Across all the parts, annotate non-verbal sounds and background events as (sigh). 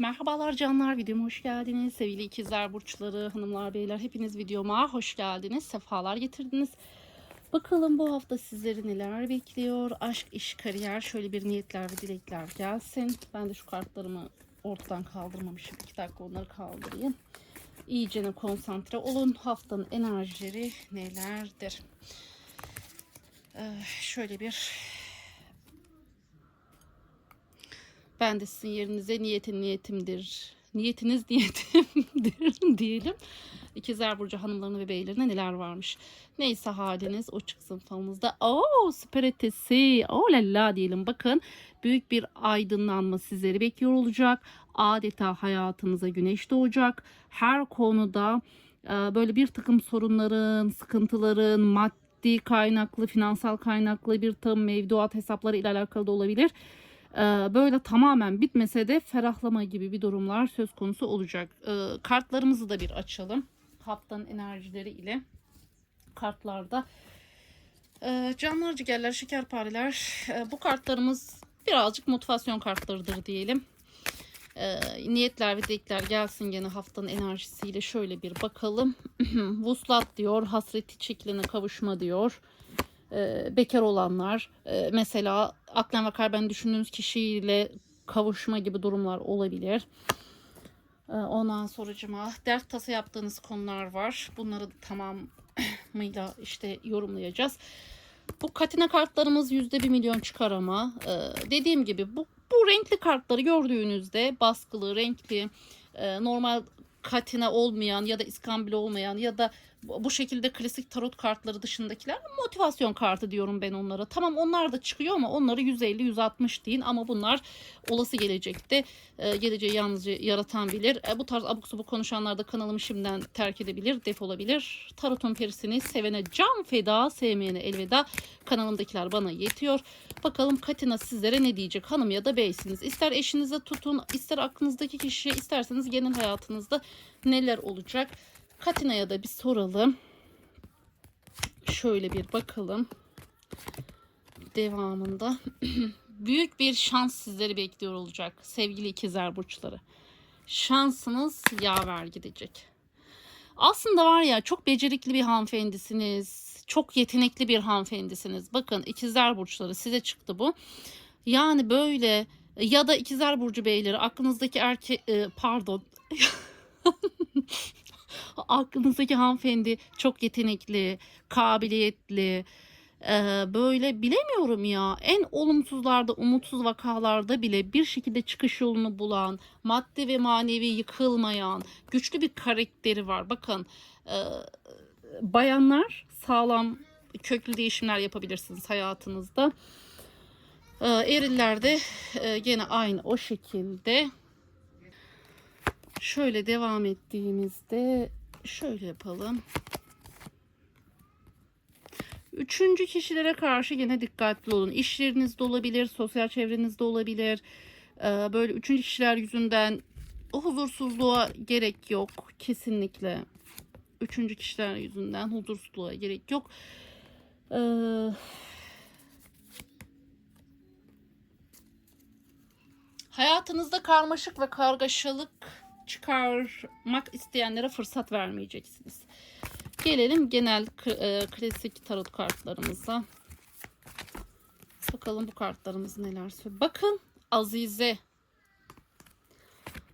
Merhabalar canlar videoma hoş geldiniz. Sevgili ikizler burçları, hanımlar beyler hepiniz videoma hoş geldiniz. Sefalar getirdiniz. Bakalım bu hafta sizleri neler bekliyor? Aşk, iş, kariyer şöyle bir niyetler ve dilekler gelsin. Ben de şu kartlarımı ortadan kaldırmamışım. İki dakika onları kaldırayım. İyicene konsantre olun. Haftanın enerjileri nelerdir? Ee, şöyle bir Ben de sizin yerinize niyetin niyetimdir. Niyetiniz niyetimdir (laughs) diyelim. İkizler Burcu hanımlarına ve beylerine neler varmış. Neyse haliniz o çıksın falınızda. Oo süper ötesi. Oo la la diyelim. Bakın büyük bir aydınlanma sizleri bekliyor olacak. Adeta hayatınıza güneş doğacak. Her konuda e, böyle bir takım sorunların, sıkıntıların, maddi kaynaklı, finansal kaynaklı bir takım mevduat hesapları ile alakalı da olabilir böyle tamamen bitmese de ferahlama gibi bir durumlar söz konusu olacak. Ee, kartlarımızı da bir açalım. Haftanın enerjileri ile kartlarda. Ee, canlar cigerler, şekerpareler. Ee, bu kartlarımız birazcık motivasyon kartlarıdır diyelim. Ee, niyetler ve dilekler gelsin gene haftanın enerjisiyle şöyle bir bakalım. (clears throat) Vuslat diyor, hasreti çekilene kavuşma diyor e, bekar olanlar e, mesela aklen ve kalben düşündüğünüz kişiyle kavuşma gibi durumlar olabilir. E, ondan sonracıma dert tasa yaptığınız konular var. Bunları tamamıyla işte yorumlayacağız. Bu katina kartlarımız yüzde bir milyon çıkar ama e, dediğim gibi bu, bu renkli kartları gördüğünüzde baskılı, renkli, e, normal katina olmayan ya da iskambil olmayan ya da bu şekilde klasik tarot kartları dışındakiler motivasyon kartı diyorum ben onlara. Tamam onlar da çıkıyor ama onları 150-160 deyin ama bunlar olası gelecekte e, geleceği yalnızca yaratan bilir. E, bu tarz abuk sabuk konuşanlar da kanalımı şimdiden terk edebilir, defolabilir. Tarotun perisini sevene can feda, sevmeyene elveda. Kanalımdakiler bana yetiyor. Bakalım Katina sizlere ne diyecek hanım ya da beysiniz. İster eşinize tutun, ister aklınızdaki kişiye, isterseniz genel hayatınızda neler olacak? Katina'ya da bir soralım. Şöyle bir bakalım. Devamında. (clears throat) Büyük bir şans sizleri bekliyor olacak sevgili ikizler burçları. Şansınız yaver gidecek. Aslında var ya çok becerikli bir hanımefendisiniz. Çok yetenekli bir hanımefendisiniz. Bakın ikizler burçları size çıktı bu. Yani böyle ya da ikizler burcu beyleri aklınızdaki erkek pardon (laughs) aklınızdaki hanımefendi çok yetenekli, kabiliyetli, ee, böyle bilemiyorum ya en olumsuzlarda umutsuz vakalarda bile bir şekilde çıkış yolunu bulan maddi ve manevi yıkılmayan güçlü bir karakteri var bakın e, bayanlar sağlam köklü değişimler yapabilirsiniz hayatınızda e, eriller de e, gene aynı o şekilde şöyle devam ettiğimizde şöyle yapalım. Üçüncü kişilere karşı yine dikkatli olun. İşlerinizde olabilir, sosyal çevrenizde olabilir. Ee, böyle üçüncü kişiler yüzünden o huzursuzluğa gerek yok. Kesinlikle. Üçüncü kişiler yüzünden huzursuzluğa gerek yok. Ee, hayatınızda karmaşık ve kargaşalık çıkarmak isteyenlere fırsat vermeyeceksiniz. Gelelim genel e, klasik tarot kartlarımıza. Bakalım bu kartlarımız neler söylüyor. Bakın Azize.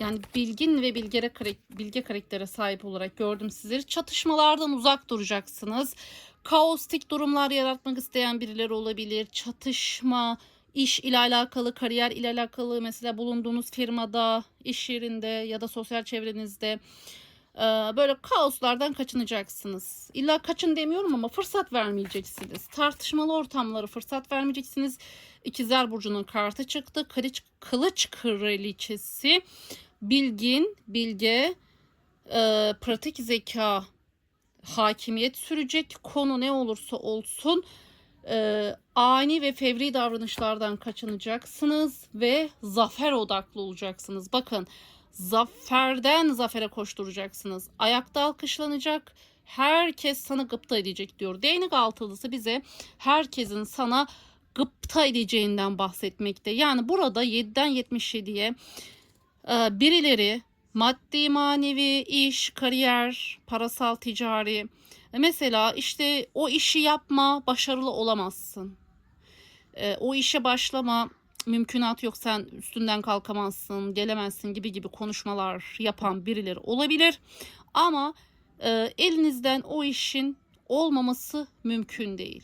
Yani bilgin ve bilgere, bilge karaktere sahip olarak gördüm sizleri. Çatışmalardan uzak duracaksınız. Kaostik durumlar yaratmak isteyen birileri olabilir. Çatışma, iş ile alakalı, kariyer ile alakalı mesela bulunduğunuz firmada, iş yerinde ya da sosyal çevrenizde böyle kaoslardan kaçınacaksınız. İlla kaçın demiyorum ama fırsat vermeyeceksiniz. Tartışmalı ortamları fırsat vermeyeceksiniz. İkizler Burcu'nun kartı çıktı. Kılıç, kılıç kraliçesi. Bilgin, bilge, e, pratik zeka, hakimiyet sürecek. Konu ne olursa olsun e, ani ve fevri davranışlardan kaçınacaksınız ve zafer odaklı olacaksınız. Bakın zaferden zafere koşturacaksınız. Ayakta alkışlanacak. Herkes sana gıpta edecek diyor. Değnek altılısı bize herkesin sana gıpta edeceğinden bahsetmekte. Yani burada 7'den 77'ye Ee, birileri maddi manevi iş, kariyer, parasal ticari e, mesela işte o işi yapma başarılı olamazsın. Ee, o işe başlama mümkünat yok sen üstünden kalkamazsın, gelemezsin gibi gibi konuşmalar yapan birileri olabilir. Ama e, elinizden o işin olmaması mümkün değil.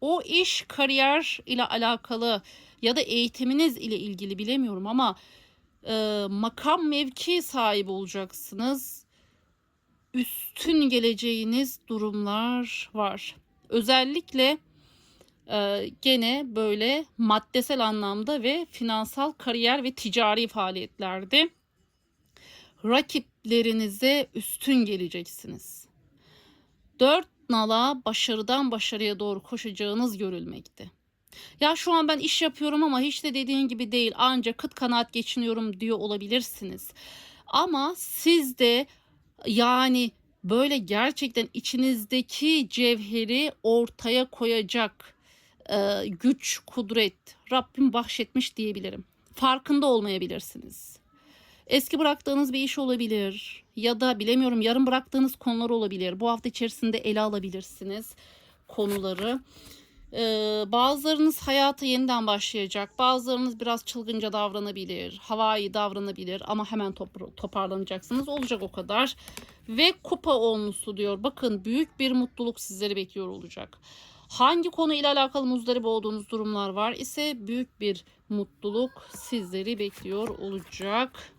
O iş kariyer ile alakalı ya da eğitiminiz ile ilgili bilemiyorum ama e, makam mevki sahibi olacaksınız. Üstün geleceğiniz durumlar var. Özellikle e, gene böyle maddesel anlamda ve finansal kariyer ve ticari faaliyetlerde rakiplerinize üstün geleceksiniz. Dört nala başarıdan başarıya doğru koşacağınız görülmekte. Ya şu an ben iş yapıyorum ama hiç de dediğin gibi değil ancak kıt kanaat geçiniyorum diyor olabilirsiniz. Ama siz de yani böyle gerçekten içinizdeki cevheri ortaya koyacak e, güç, kudret Rabbim bahşetmiş diyebilirim. Farkında olmayabilirsiniz. Eski bıraktığınız bir iş olabilir ya da bilemiyorum yarım bıraktığınız konular olabilir. Bu hafta içerisinde ele alabilirsiniz konuları. Ee, bazılarınız hayata yeniden başlayacak. Bazılarınız biraz çılgınca davranabilir. Havai davranabilir ama hemen topar- toparlanacaksınız. Olacak o kadar. Ve kupa olmuşsu diyor. Bakın büyük bir mutluluk sizleri bekliyor olacak. Hangi konu ile alakalı muzdarip olduğunuz durumlar var ise büyük bir mutluluk sizleri bekliyor olacak.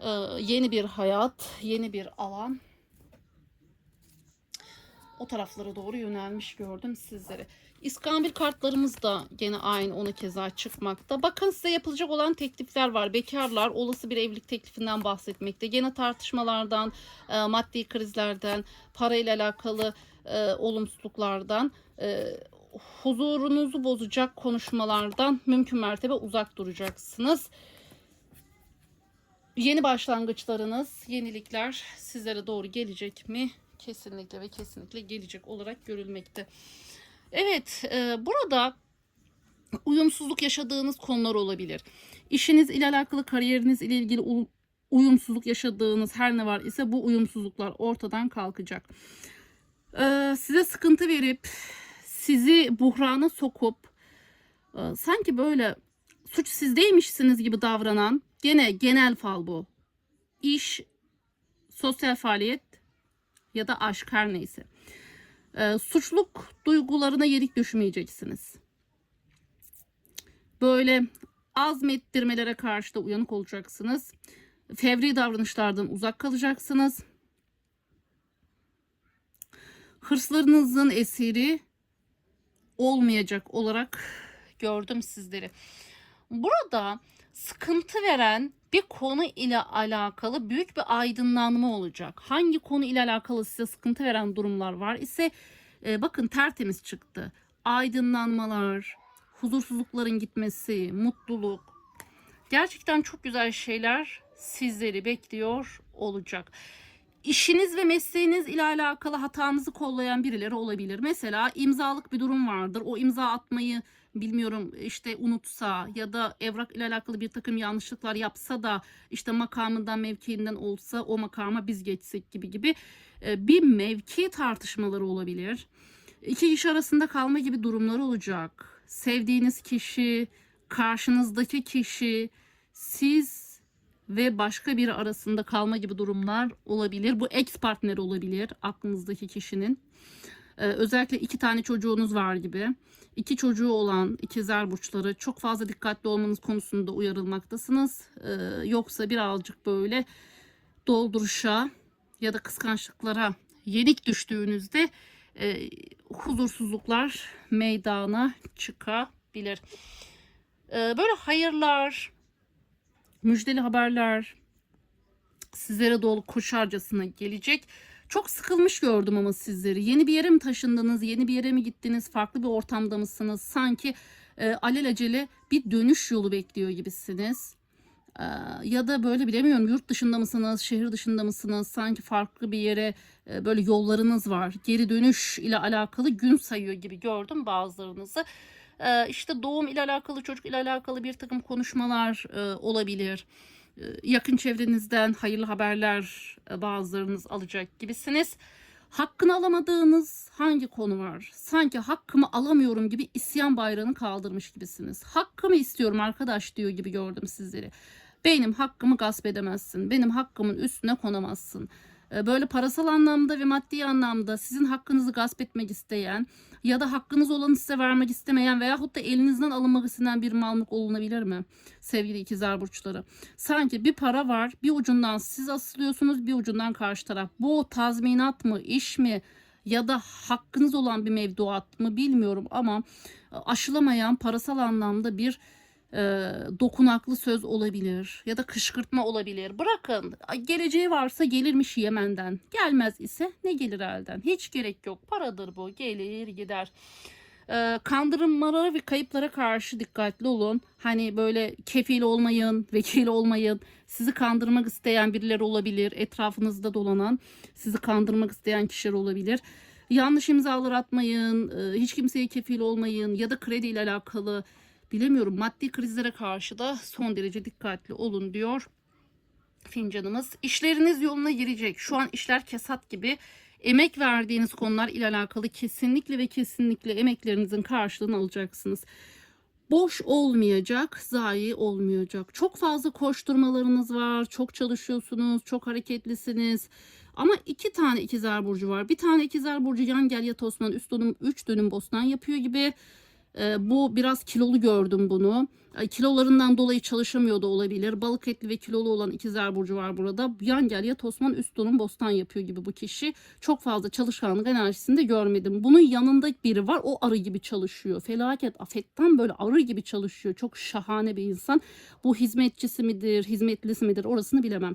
Ee, yeni bir hayat, yeni bir alan. O taraflara doğru yönelmiş gördüm sizleri. İskambil kartlarımız da gene aynı onu keza çıkmakta. Bakın size yapılacak olan teklifler var. Bekarlar olası bir evlilik teklifinden bahsetmekte. Gene tartışmalardan, e, maddi krizlerden, parayla alakalı e, olumsuzluklardan, e, huzurunuzu bozacak konuşmalardan mümkün mertebe uzak duracaksınız. Yeni başlangıçlarınız, yenilikler sizlere doğru gelecek mi? Kesinlikle ve kesinlikle gelecek olarak görülmekte. Evet, e, burada uyumsuzluk yaşadığınız konular olabilir. İşiniz ile alakalı, kariyeriniz ile ilgili uyumsuzluk yaşadığınız her ne var ise bu uyumsuzluklar ortadan kalkacak. E, size sıkıntı verip sizi buhrana sokup e, sanki böyle suç sizdeymişsiniz gibi davranan gene genel fal bu. İş, sosyal faaliyet ya da aşk her neyse. Ee, suçluk duygularına yenik düşmeyeceksiniz. Böyle azmettirmelere karşı da uyanık olacaksınız. Fevri davranışlardan uzak kalacaksınız. Hırslarınızın esiri olmayacak olarak gördüm sizleri. Burada sıkıntı veren bir konu ile alakalı büyük bir aydınlanma olacak. Hangi konu ile alakalı size sıkıntı veren durumlar var ise e, bakın tertemiz çıktı. Aydınlanmalar, huzursuzlukların gitmesi, mutluluk. Gerçekten çok güzel şeyler sizleri bekliyor olacak. İşiniz ve mesleğiniz ile alakalı hatanızı kollayan birileri olabilir. Mesela imzalık bir durum vardır. O imza atmayı bilmiyorum işte unutsa ya da evrak ile alakalı bir takım yanlışlıklar yapsa da işte makamından mevkiinden olsa o makama biz geçsek gibi gibi e, bir mevki tartışmaları olabilir. İki kişi arasında kalma gibi durumlar olacak. Sevdiğiniz kişi, karşınızdaki kişi, siz ve başka biri arasında kalma gibi durumlar olabilir. Bu ex partner olabilir aklınızdaki kişinin. Ee, özellikle iki tane çocuğunuz var gibi. İki çocuğu olan ikizler burçları çok fazla dikkatli olmanız konusunda uyarılmaktasınız. Ee, yoksa birazcık böyle dolduruşa ya da kıskançlıklara yenik düştüğünüzde e, huzursuzluklar meydana çıkabilir. Ee, böyle hayırlar, müjdeli haberler sizlere dolu koşarcasına gelecek. Çok sıkılmış gördüm ama sizleri. Yeni bir yere mi taşındınız? Yeni bir yere mi gittiniz? Farklı bir ortamda mısınız? Sanki e, alelacele bir dönüş yolu bekliyor gibisiniz. E, ya da böyle bilemiyorum yurt dışında mısınız? Şehir dışında mısınız? Sanki farklı bir yere e, böyle yollarınız var. Geri dönüş ile alakalı gün sayıyor gibi gördüm bazılarınızı. E, işte doğum ile alakalı, çocuk ile alakalı bir takım konuşmalar e, olabilir yakın çevrenizden hayırlı haberler e, bazılarınız alacak gibisiniz. Hakkını alamadığınız hangi konu var? Sanki hakkımı alamıyorum gibi isyan bayrağını kaldırmış gibisiniz. Hakkımı istiyorum arkadaş diyor gibi gördüm sizleri. Benim hakkımı gasp edemezsin. Benim hakkımın üstüne konamazsın. Ee, Böyle parasal anlamda ve maddi anlamda sizin hakkınızı gasp etmek isteyen ya da hakkınız olanı size vermek istemeyen veyahut da elinizden alınmak istenen bir mal mülk olunabilir mi? Sevgili ikizler burçları. Sanki bir para var bir ucundan siz asılıyorsunuz bir ucundan karşı taraf. Bu tazminat mı iş mi ya da hakkınız olan bir mevduat mı bilmiyorum ama e, aşılamayan parasal anlamda bir e, dokunaklı söz olabilir ya da kışkırtma olabilir. Bırakın geleceği varsa gelirmiş Yemen'den. Gelmez ise ne gelir elden? Hiç gerek yok. Paradır bu. Gelir gider. E, kandırılmalara ve kayıplara karşı dikkatli olun. Hani böyle kefil olmayın, vekil olmayın. Sizi kandırmak isteyen birileri olabilir. Etrafınızda dolanan sizi kandırmak isteyen kişiler olabilir. Yanlış imzalar atmayın, e, hiç kimseye kefil olmayın ya da kredi ile alakalı bilemiyorum maddi krizlere karşı da son derece dikkatli olun diyor fincanımız. İşleriniz yoluna girecek. Şu an işler kesat gibi. Emek verdiğiniz konular ile alakalı kesinlikle ve kesinlikle emeklerinizin karşılığını alacaksınız. Boş olmayacak, zayi olmayacak. Çok fazla koşturmalarınız var, çok çalışıyorsunuz, çok hareketlisiniz. Ama iki tane ikizler burcu var. Bir tane ikizler burcu yan gel yat Osman üst dönüm 3 dönüm bostan yapıyor gibi. Ee, bu biraz kilolu gördüm bunu. Ay, Kilolarından dolayı çalışamıyor da olabilir. Balık etli ve kilolu olan ikizler burcu var burada. Yan gel ya Tosman üst donum bostan yapıyor gibi bu kişi. Çok fazla çalışkanlık enerjisini de görmedim. Bunun yanında biri var o arı gibi çalışıyor. Felaket afetten böyle arı gibi çalışıyor. Çok şahane bir insan. Bu hizmetçisi midir, hizmetlisi midir orasını bilemem.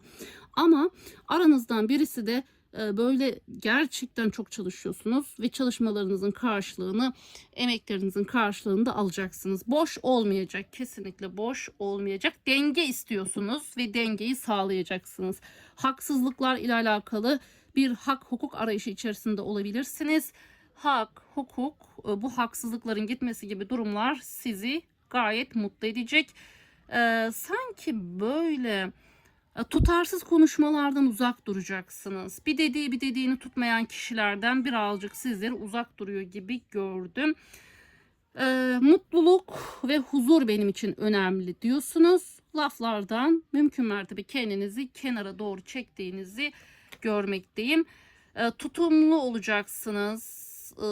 Ama aranızdan birisi de e, böyle gerçekten çok çalışıyorsunuz ve çalışmalarınızın karşılığını, emeklerinizin karşılığını da alacaksınız. Boş olmayacak, kesinlikle boş olmayacak. Denge istiyorsunuz ve dengeyi sağlayacaksınız. Haksızlıklar ile alakalı bir hak hukuk arayışı içerisinde olabilirsiniz. Hak, hukuk, e, bu haksızlıkların gitmesi gibi durumlar sizi gayet mutlu edecek. Ee, sanki böyle tutarsız konuşmalardan uzak duracaksınız. Bir dediği bir dediğini tutmayan kişilerden birazcık sizleri uzak duruyor gibi gördüm. Ee, mutluluk ve huzur benim için önemli diyorsunuz. Laflardan mümkün mertebe kendinizi kenara doğru çektiğinizi görmekteyim. Ee, tutumlu olacaksınız. Ee,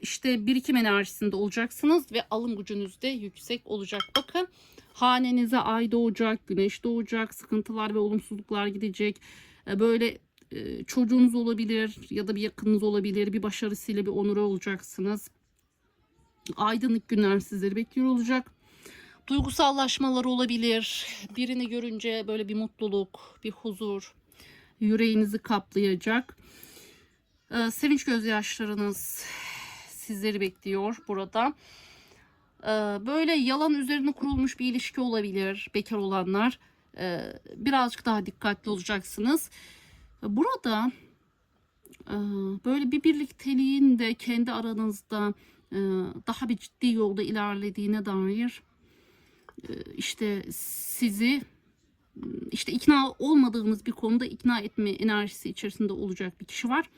işte birikim enerjisinde olacaksınız ve alım gücünüz de yüksek olacak. Bakın hanenize ay doğacak, güneş doğacak, sıkıntılar ve olumsuzluklar gidecek. Ee, Böyle e, çocuğunuz olabilir ya da bir yakınınız olabilir. Bir başarısıyla bir onuru olacaksınız. Aydınlık günler sizleri bekliyor olacak. Duygusallaşmalar olabilir. Birini görünce böyle bir mutluluk, bir huzur yüreğinizi kaplayacak. Ee, sevinç gözyaşlarınız sizleri bekliyor burada. Ee, böyle yalan üzerine kurulmuş bir ilişki olabilir bekar olanlar. Ee, birazcık daha dikkatli olacaksınız. Burada e, böyle bir birlikteliğin de kendi aranızda e, daha bir ciddi yolda ilerlediğine dair e, işte sizi işte ikna olmadığınız bir konuda ikna etme enerjisi içerisinde olacak bir kişi var.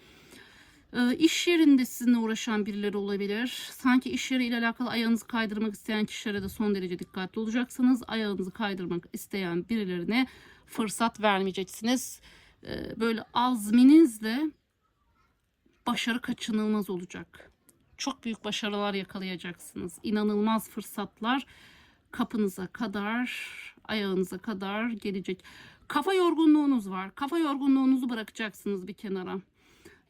Ee, iş yerinde sizinle uğraşan birileri olabilir. Sanki iş yeri ile alakalı ayağınızı kaydırmak isteyen kişilere de son derece dikkatli olacaksınız. Ayağınızı kaydırmak isteyen birilerine fırsat vermeyeceksiniz. Ee, böyle azminizle başarı kaçınılmaz olacak. Çok büyük başarılar yakalayacaksınız. İnanılmaz fırsatlar kapınıza kadar, ayağınıza kadar gelecek. Kafa yorgunluğunuz var. Kafa yorgunluğunuzu bırakacaksınız bir kenara.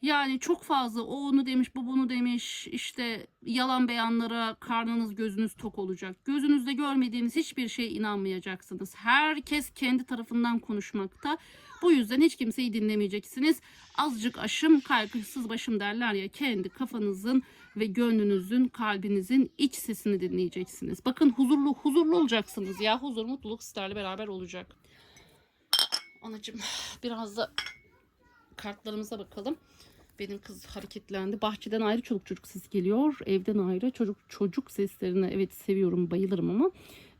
Yani çok fazla o onu demiş, bu bunu demiş. işte yalan beyanlara karnınız gözünüz tok olacak. Gözünüzde görmediğiniz hiçbir şeye inanmayacaksınız. Herkes kendi tarafından konuşmakta. Bu yüzden hiç kimseyi dinlemeyeceksiniz. Azıcık aşım kaygısız başım derler ya kendi kafanızın ve gönlünüzün, kalbinizin iç sesini dinleyeceksiniz. Bakın huzurlu huzurlu olacaksınız ya. Huzur, mutluluk sizlerle beraber olacak. Anacığım biraz da kartlarımıza bakalım. Benim kız hareketlendi. Bahçeden ayrı çoluk çocuk sesi geliyor. Evden ayrı çocuk çocuk seslerini evet seviyorum, bayılırım ama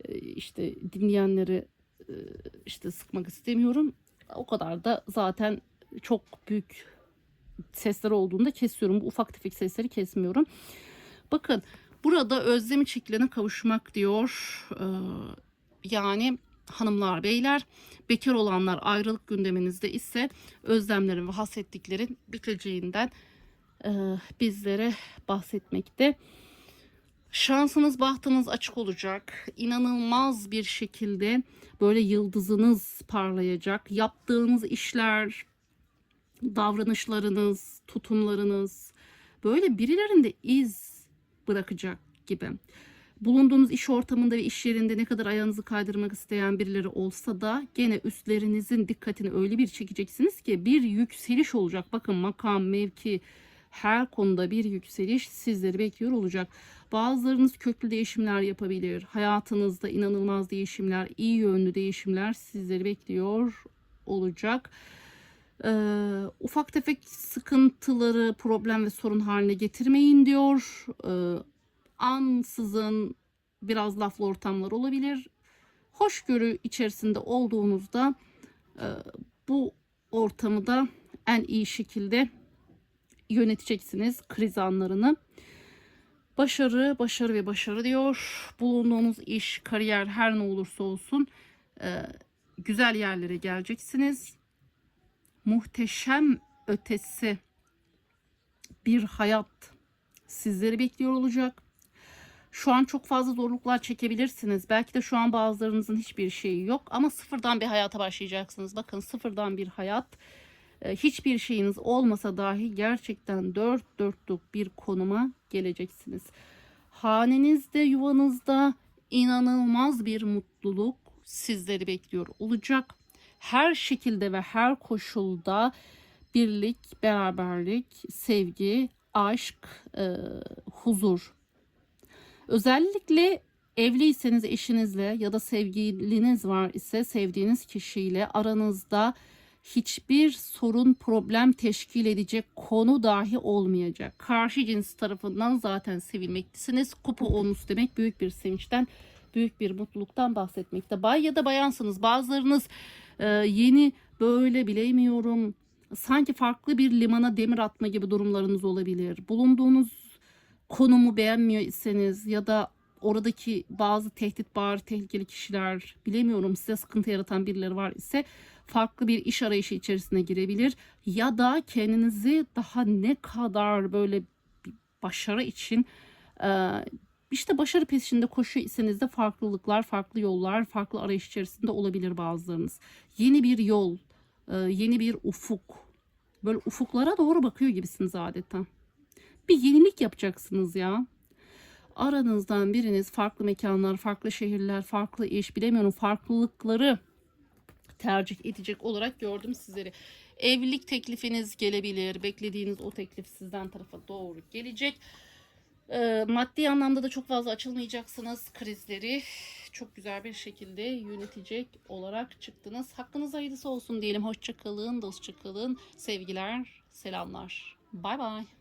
e, işte dinleyenleri e, işte sıkmak istemiyorum. O kadar da zaten çok büyük sesler olduğunda kesiyorum. Bu ufak tefek sesleri kesmiyorum. Bakın burada özlemi çiftlerine kavuşmak diyor. Ee, yani hanımlar beyler bekar olanlar ayrılık gündeminizde ise özlemlerin ve hasretliklerin biteceğinden e, bizlere bahsetmekte. Şansınız bahtınız açık olacak. İnanılmaz bir şekilde böyle yıldızınız parlayacak. Yaptığınız işler, davranışlarınız, tutumlarınız böyle birilerinde iz bırakacak gibi. Bulunduğunuz iş ortamında ve iş yerinde ne kadar ayağınızı kaydırmak isteyen birileri olsa da gene üstlerinizin dikkatini öyle bir çekeceksiniz ki bir yükseliş olacak. Bakın makam, mevki her konuda bir yükseliş sizleri bekliyor olacak. Bazılarınız köklü değişimler yapabilir. Hayatınızda inanılmaz değişimler, iyi yönlü değişimler sizleri bekliyor olacak. Ee, ufak tefek sıkıntıları problem ve sorun haline getirmeyin diyor. Ee, ansızın biraz laflı ortamlar olabilir. Hoşgörü içerisinde olduğunuzda e, bu ortamı da en iyi şekilde yöneteceksiniz kriz anlarını. Başarı, başarı ve başarı diyor. Bulunduğunuz iş, kariyer her ne olursa olsun e, güzel yerlere geleceksiniz. Muhteşem ötesi bir hayat sizleri bekliyor olacak. Şu an çok fazla zorluklar çekebilirsiniz. Belki de şu an bazılarınızın hiçbir şeyi yok ama sıfırdan bir hayata başlayacaksınız. Bakın sıfırdan bir hayat. E, Hiçbir şeyiniz olmasa dahi gerçekten dört dörtlük bir konuma geleceksiniz. Hanenizde, yuvanızda inanılmaz bir mutluluk sizleri bekliyor olacak. Her şekilde ve her koşulda birlik, beraberlik, sevgi, aşk, e, huzur Özellikle evliyseniz eşinizle ya da sevgiliniz var ise sevdiğiniz kişiyle aranızda hiçbir sorun problem teşkil edecek konu dahi olmayacak. Karşı cins tarafından zaten sevilmektesiniz. Kupa onus demek büyük bir sevinçten, büyük bir mutluluktan bahsetmekte. Bay ya da bayansınız. Bazılarınız e, yeni böyle bilemiyorum sanki farklı bir limana demir atma gibi durumlarınız olabilir. Bulunduğunuz konumu beğenmiyorsanız ya da oradaki bazı tehdit bağır tehlikeli kişiler bilemiyorum size sıkıntı yaratan birileri var ise farklı bir iş arayışı içerisine girebilir ya da kendinizi daha ne kadar böyle başarı için işte başarı peşinde koşuyor iseniz de farklılıklar, farklı yollar, farklı arayış içerisinde olabilir bazılarınız. Yeni bir yol, yeni bir ufuk. Böyle ufuklara doğru bakıyor gibisiniz adeta bir yenilik yapacaksınız ya. Aranızdan biriniz farklı mekanlar, farklı şehirler, farklı iş bilemiyorum farklılıkları tercih edecek olarak gördüm sizleri. Evlilik teklifiniz gelebilir. Beklediğiniz o teklif sizden tarafa doğru gelecek. Ee, maddi anlamda da çok fazla açılmayacaksınız. Krizleri çok güzel bir şekilde yönetecek olarak çıktınız. Hakkınız hayırlısı olsun diyelim. Hoşçakalın, dostça kalın. Sevgiler, selamlar. Bay bay.